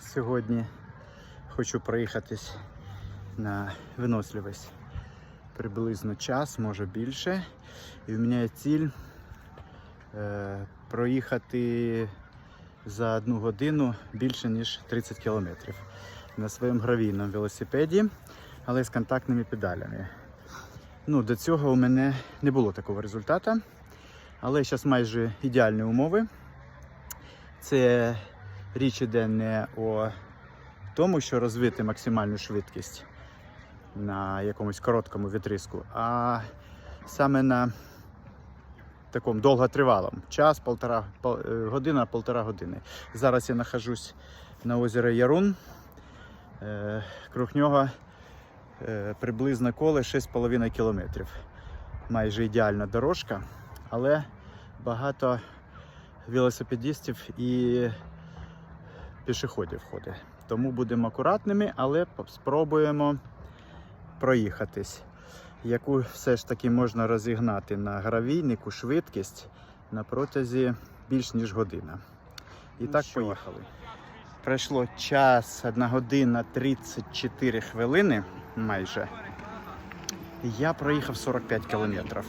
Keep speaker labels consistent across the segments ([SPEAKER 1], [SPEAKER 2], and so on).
[SPEAKER 1] Сьогодні хочу проїхатись на виносливість. Приблизно час, може більше. І в мене є ціль е, проїхати за одну годину більше ніж 30 кілометрів на своєму гравійному велосипеді, але з контактними педалями. Ну, до цього у мене не було такого результату, але зараз майже ідеальні умови. Це річ іде не о тому, що розвити максимальну швидкість на якомусь короткому відрізку, а саме на такому довготривалому. Час, полтора, пол- е, година, полтора години. Зараз я нахожусь на озері Ярун. Е, Круг нього е, приблизно коле 6,5 кілометрів. Майже ідеальна дорожка, але багато велосипедистів і пішоходів ходить. Тому будемо акуратними, але спробуємо проїхатись. Яку все ж таки можна розігнати на гравійнику швидкість на протязі більш ніж година. І так поїхали. Пройшло час, 1 година 34 хвилини майже. Я проїхав 45 кілометрів.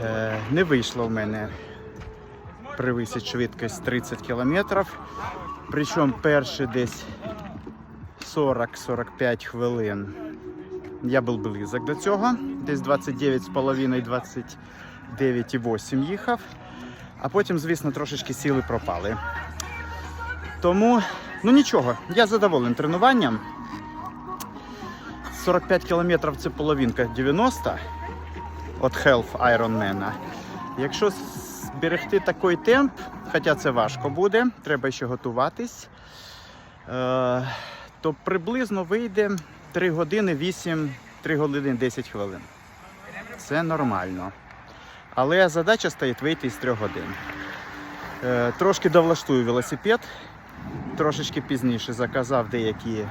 [SPEAKER 1] Е, не вийшло в мене превисити швидкість 30 кілометрів. Причому перші десь 40-45 хвилин я був близок до цього. Десь 29,5 29,8 їхав. А потім, звісно, трошечки сили пропали. Тому, ну нічого, я задоволений тренуванням. 45 кілометрів це половинка 90 від Health Ironman. Якщо зберегти такий темп, хоча це важко буде, треба ще готуватись, е, то приблизно вийде 3 години 8, 3 години 10 хвилин. Це нормально. Але задача стоїть вийти з 3 годин. Е, Трошки довлаштую велосипед, трошечки пізніше заказав деякі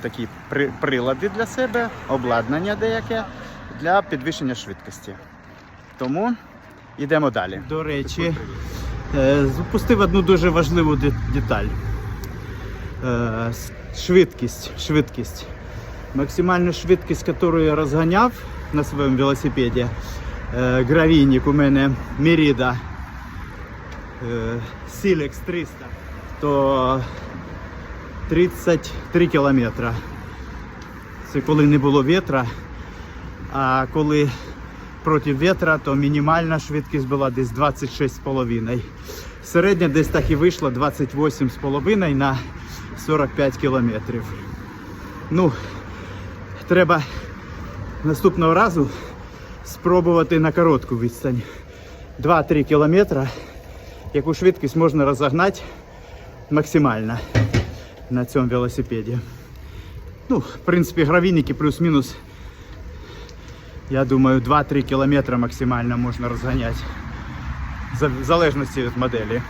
[SPEAKER 1] такі прилади для себе, обладнання деяке для підвищення швидкості. Тому йдемо далі. До речі, е, запустив одну дуже важливу деталь. Е, Швидкість, швидкість. Максимальну швидкість, яку я розганяв на своєму велосипеді, е, гравійник у мене Merida Silex 300, то 33 кілометри. Це коли не було вітра, а коли проти вітра, то мінімальна швидкість була десь 26,5. Середня десь так і вийшло 28,5 на 45 кілометрів. Ну, треба наступного разу спробувати на коротку відстань. 2-3 кілометри, яку швидкість можна розогнати максимально на цьому велосипеді. Ну, в принципі, гравійники плюс-мінус. Я думаю, 2-3 кілометри максимально можна розганяти. В залежності від моделі.